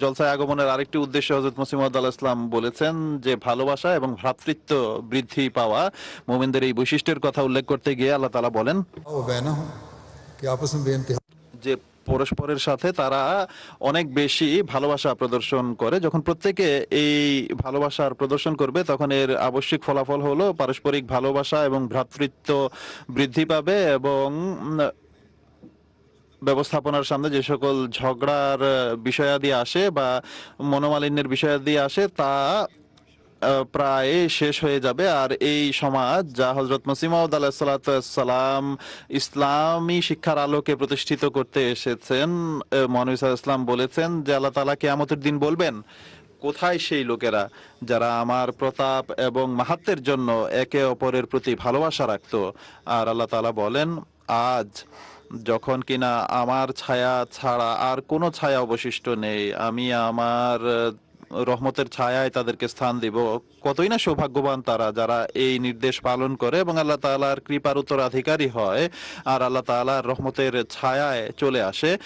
জলসায় আগমনের আরেকটি উদ্দেশ্য হজরত মুসিমদ আল ইসলাম বলেছেন যে ভালোবাসা এবং ভ্রাতৃত্ব বৃদ্ধি পাওয়া মোমিনদের এই বৈশিষ্ট্যের কথা উল্লেখ করতে গিয়ে আল্লাহ তালা বলেন, যে পরস্পরের সাথে তারা অনেক বেশি ভালোবাসা প্রদর্শন করে। যখন প্রত্যেকে এই ভালোবাসার প্রদর্শন করবে, তখন এর আবশ্যিক ফলাফল হলো পারস্পরিক ভালোবাসা এবং ভ্রাতৃত্ব বৃদ্ধি পাবে এবং ব্যবস্থাপনার সামনে যে সকল ঝগড়ার বিষয়াদি আসে বা মনোমালিন্যের বিষয়াদি আসে, তা প্রায় শেষ হয়ে যাবে। আর এই সমাজ যা হজরত মসিমাউদ আলাহিসাল্লাম ইসলামী শিক্ষার আলোকে প্রতিষ্ঠিত করতে এসেছেন মহানবী ইসলাম বলেছেন যে আল্লাহ তালা কেয়ামতের দিন বলবেন, কোথায় সেই লোকেরা যারা আমার প্রতাপ এবং মাহাত্মের জন্য একে অপরের প্রতি ভালোবাসা রাখতো? আর আল্লাহ তালা বলেন, আজ যখন কিনা আমার ছায়া ছাড়া আর কোনো ছায়া অবশিষ্ট নেই, আমি আমার রহমতের ছায়ায় তাদেরকে স্থান দিব। কতই না সৌভাগ্যবান তারা যারা এই নির্দেশ পালন করে এবং আল্লাহ তালার কৃপার উত্তরাধিকারী হয়, আর আল্লাহ তালার রহমতের ছায়ায় চলে আসে।